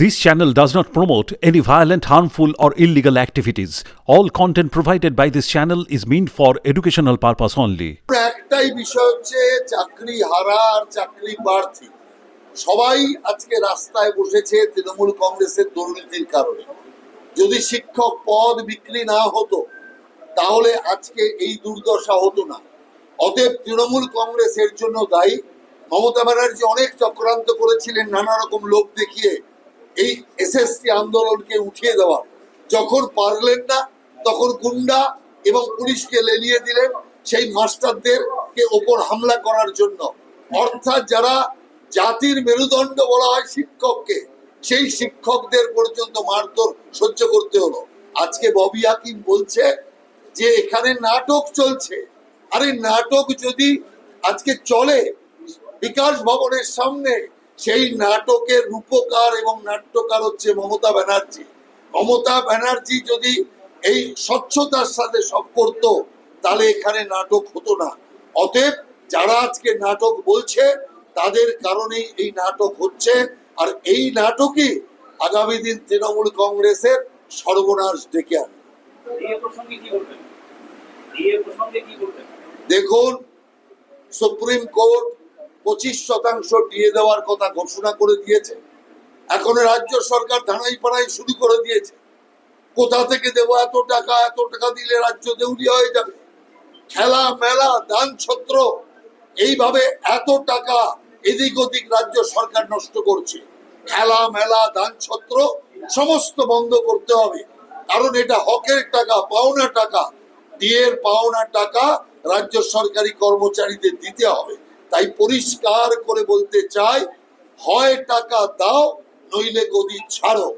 This channel does not promote any violent, harmful, or illegal activities. All content provided by this channel is meant for educational purpose only. একটাই বিষয় হচ্ছে চাকরি হারা আর চাকরি প্রার্থী। সবাই আজকে রাস্তায় বসেছে তৃণমূল কংগ্রেসের দুর্নীতির কারণে। যদি শিক্ষক পদ বিক্রি না হতো তাহলে আজকে এই দুর্দশা হতো না। অতএব তৃণমূল কংগ্রেস এর জন্য দায়ী। মমতা ব্যানার্জি অনেক চক্রান্ত করেছিলেন নানা রকম লোক দেখিয়ে। এই এসএসসি আন্দোলনকে উঠিয়ে দেওয়া। যখন পারলেন না, তখন গুন্ডা এবং পুলিশকে লেলিয়ে দিলেন সেই মাস্টারদেরকে ওপর হামলা করার জন্য। অর্থাৎ যারা জাতির মেরুদণ্ড বলা হয় শিক্ষককে, সেই শিক্ষকদের পর্যন্ত মারধর সহ্য করতে হলো। আজকে ববি হাকিম বলছে যে, এখানে নাটক চলছে। আরে, নাটক যদি আজকে চলে, বিকাশ ভবনের সামনে সেই নাটকের রূপকার এবং নাট্যকার হচ্ছে মমতা ব্যানার্জি। মমতা ব্যানার্জি যদি এই স্বচ্ছতার সাথে সব করতো তাহলে এখানে নাটক হতো না। অতএব যারা আজকে নাটক বলছে তাদের কারণেই এই নাটক হচ্ছে। আর এই নাটকই আগামী দিন তৃণমূল কংগ্রেসের সর্বনাশ ডেকে বলবেন? দেখুন সুপ্রিম কোর্ট পঁচিশ শতাংশ দিয়ে দেওয়ার কথা ঘোষণা করে দিয়েছে। এখন রাজ্য সরকার ধানাই পাড়াই শুরু করে দিয়েছে। কোথা থেকে দেবো এত টাকা এত টাকা দিলে রাজ্য দেউলিয়া হয়ে যাবে? খেলা, মেলা, দান, ছত্র, এইভাবে এত টাকা এদিক ওদিক রাজ্য সরকার নষ্ট করছে। খেলা, মেলা, দান, ছত্র, সমস্ত বন্ধ করতে হবে। কারণ এটা হকের টাকা, পাওনা টাকা। ডিএর পাওনা টাকা রাজ্য সরকারি কর্মচারীদের দিতে হবে। তাই পরিষ্কার করে বলতে চাই হয় টাকা দাও নইলে গদি ছাড়ো।